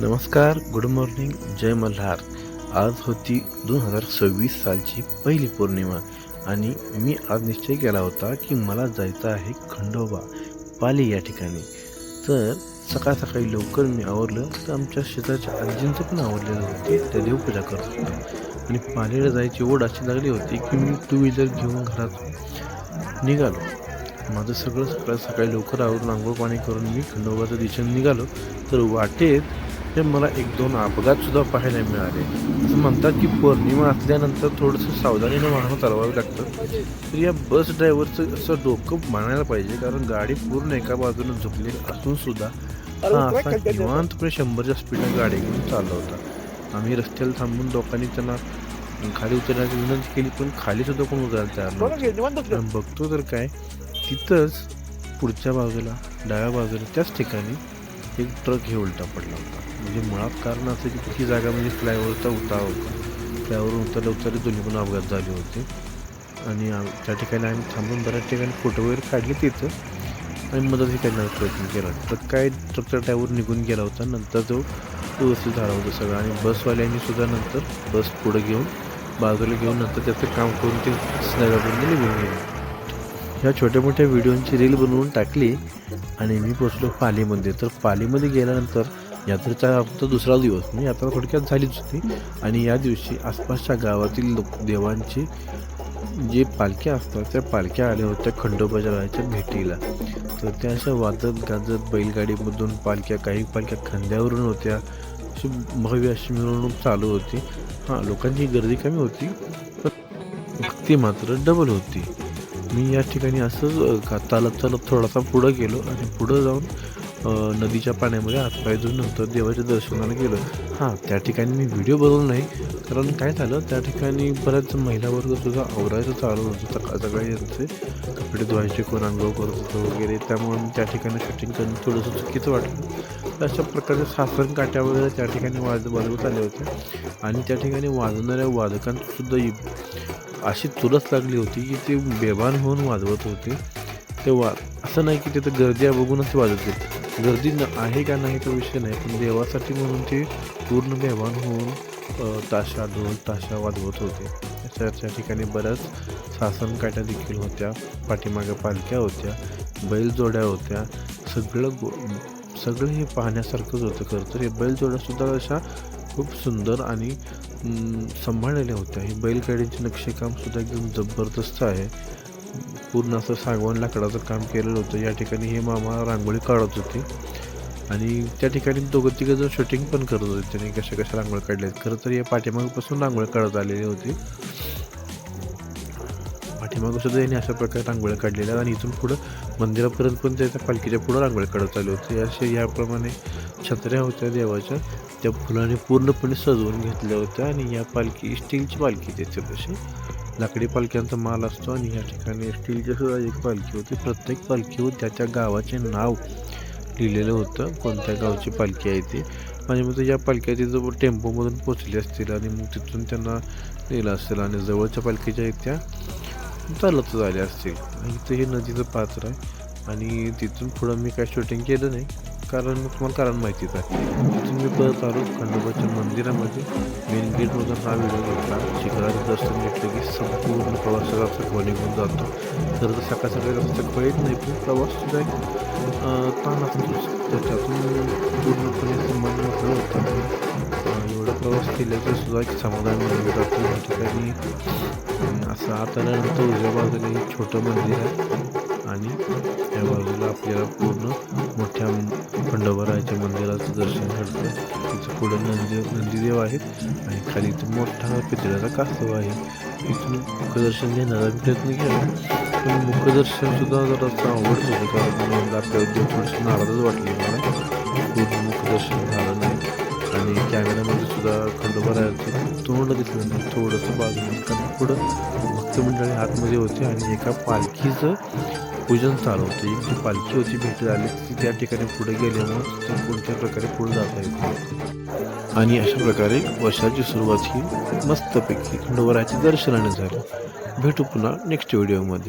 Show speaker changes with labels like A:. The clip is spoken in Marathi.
A: नमस्कार गुड मॉर्निंग जय मल्हार. आज होती दोन हजार सव्वीस सालची पहिली पौर्णिमा आणि मी आज निश्चय केला होता की मला जायचं आहे खंडोबा पाली या ठिकाणी. तर सकाळ सकाळी लवकर मी आवरलं तर आमच्या शेताच्या आजींचं पण आवडलेलं होते. त्या देवपूजा करत होते आणि पालीला जायची ओढ अशी लागली होती की मी टू व्हीलर घेऊन घरात निघालो. माझं सगळं सकाळ सकाळी लवकर आवरून आंघोळ पाणी करून मी खंडोबाच्या दिशेने निघालो. तर वाटेत ते मला एक दोन अपघात सुद्धा पाहायला मिळाले. असं म्हणतात की पौर्णिमा असल्यानंतर थोडंसं सावधानीनं वाहन चालवावे लागतं तर या बस ड्रायव्हरचं असं डोकं मानायला पाहिजे कारण गाडी पूर्ण एका बाजूने झुकलेली असून सुद्धा हा असा निवांतपणे शंभरच्या स्पीडने गाडी घेऊन चालला होता आम्ही रस्त्याला थांबून लोकांनी त्यांना खाली उतरण्याची विनंती केली पण खाली सुद्धा कोण उतरायला तयार आणि बघतो तर काय तिथंच पुढच्या बाजूला डाव्या बाजूला त्याच ठिकाणी एक ट्रक हे उलटा पडला होता. म्हणजे मुळात कारण असं की ती जागा म्हणजे फ्लायओव्हरचा उतार होता. फ्लायओव्हर उतरल्या उतरले दोन्ही पण अपघात झाले होते. आणि आम- त्या ठिकाणी आम्ही थांबून बऱ्याच ठिकाणी फोटो वगैरे काढले तिथं. आणि मदतही करण्याचा प्रयत्न केला. तर काय ट्रकचा ड्रायव्हर निघून गेला होता. नंतर तो व्यवस्थित झाला होता सगळं. आणि बसवाल्यांनी सुद्धा नंतर बस पुढे घेऊन बाजूला घेऊन नंतर त्याचं काम करून ते नगरपर्यंत निघून गेले. ह्या छोट्या मोठ्या व्हिडिओंची रील बनवून टाकली आणि मी पोचलो पालीमध्ये. तर पालीमध्ये गेल्यानंतर यात्रेचा आमचा दुसरा दिवस. म्हणजे यात्रा थोडक्यात झालीच होती. आणि या दिवशी आसपासच्या गावातील लोक देवांची जे पालख्या असतात त्या पालख्या आल्या होत्या खंडोबाच्या राहायच्या भेटीला. तर त्या अशा वाजत गाजत बैलगाडीमधून पालख्या काही पालख्या खांद्यावरून होत्या. अशी भव्य अशी मिरवणूक चालू होती. हां लोकांची गर्दी कमी होती पण भक्ती मात्र डबल होती. मी या ठिकाणी असंच का चालत चालत थोडासा पुढं गेलो आणि पुढं जाऊन नदीच्या पाण्यामध्ये हातपाय धुवून नंतर देवाच्या दर्शनाला गेलो. हां त्या ठिकाणी मी व्हिडिओ बनवला नाही. कारण काय झालं त्या ठिकाणी बऱ्याच महिला वर्ग सुद्धा आवरायचं चालू होतं. सकाळ सकाळी यांचे कपडे धुवायचे कोण आंघोळ करत होतं वगैरे. त्यामुळे त्या ठिकाणी शूटिंग करणं थोडंसं चुकीचं वाटलं. तर अशा प्रकारचे सासण काट्या वगैरे त्या ठिकाणी वाज वाजवत आले होते. आणि त्या ठिकाणी वाजणाऱ्या वादकांसुद्धा अशी चुरस लागली होती की ते बेभान होऊन वाजवत होते. तेव्हा असं नाही की तिथं गर्दी बघूनच वाजत होते गर्दी न आहे का नाही तो विषय नाही पण देवासाठी म्हणून ते पूर्ण बेभान होऊन ताशा ढोल ताशा वाजवत होते. त्या ठिकाणी बऱ्याच सासन काट्या देखील होत्या पाठीमागे पालख्या होत्या बैलजोड्या होत्या. सगळं गो सगळं हे पाहण्यासारखंच होतं खरं तर. हे बैलजोड्यासुद्धा अशा खूप सुंदर आणि सांभाळलेल्या होत्या. हे बैलगाडीचे नक्षीकामसुद्धा एकदम जबरदस्त आहे. पूर्ण असं सागवान लाकडाचं काम केलेलं होतं. या ठिकाणी हे मामा रांगोळी काढत होते. आणि त्या ठिकाणी दोघं तिघं जण शूटिंग पण करत होते. त्यांनी कशा कशा रांगोळी काढल्या आहेत. खरं तर या पाठीमागपासून रांगोळी काढत आलेली होती. पाठीमागं सुद्धा यांनी अशा प्रकारे रांगोळ्या काढलेल्या आणि इथून पुढं मंदिरापर्यंत पण त्याच्या पालखीच्या पुढं रांगोळी काढत आले होते असे याप्रमाणे छत्र्या होत्या देवाच्या त्या फुलाने पूर्णपणे सजवून घेतल्या होत्या आणि या पालखी स्टीलची पालखी त्याच्यापाशी लाकडी पालख्यांचा माल असतो आणि या ठिकाणी स्टीलची सुद्धा एक पालखी होती. प्रत्येक पालखीवर त्याच्या गावाचे नाव लिहिलेलं होतं. कोणत्या गावची पालखी आहे ती? म्हणजे मग या पालख्या तिथं टेम्पोमधून पोचले असतील आणि मग तिथून त्यांना नेलं असेल आणि जवळच्या पालखीच्या आहेत त्या. चालत झाले असतील. आणि इथं हे नदीचं पात्र आहे. आणि तिथून पुढं मी काय शूटिंग केलं नाही. कारण तुम्हाला कारण माहितीच आहे. तिथून मी परत आलो खंडोबाच्या मंदिरामध्ये. मेन गेटमधून हा व्हिडिओ घेतला शिखराचं दर्शन घेतलं की संपूर्ण प्रवासाचा असा निघून जातो. तर सकाळ सकाळी रस्ता कळत नाही पण प्रवास सुद्धा एक ताण असतो. त्याच्यातून पूर्णपणे संबंध मोकळं एवढा प्रवास केल्याचं सुद्धा एक समाधान मिळून जातं ठिकाणी असं आत उजव्या बाजूला एक छोटं मंदिर आहे आणि त्या बाजूला आपल्याला पूर्ण मोठ्या खंडोबराच्या मंदिराचं दर्शन घडतं तिथं पुढं नंदी नंदीदेव आहेत आणि खाली इथं मोठा पितळ्याचा कासव आहे. इथून मुखदर्शन घेण्याचा प्रयत्न केला. पण मुखदर्शनसुद्धा जरासं आवड होतं कारण मग आपल्या थोडीशी नाराजच वाटली मला. पूर्ण मुखदर्शन झालं नाही. आणि कॅमेऱ्यामध्ये सुद्धा खंडोबारायाचं तोंड दिसलं नाही. थोडंसं बाजूला पुढं भक्तमंडळी आतमध्ये होते आणि एका पालखीचं पूजन चालू होतं. एक जी पालखी होती भेट झाली. ती त्या ठिकाणी पुढे गेल्यामुळे ते कोणत्या प्रकारे पुढे जाता येत आणि अशा प्रकारे वर्षाची सुरुवात ही मस्तपैकी खंडोबराच्या दर्शनाने झाली. भेटू पुन्हा नेक्स्ट व्हिडिओमध्ये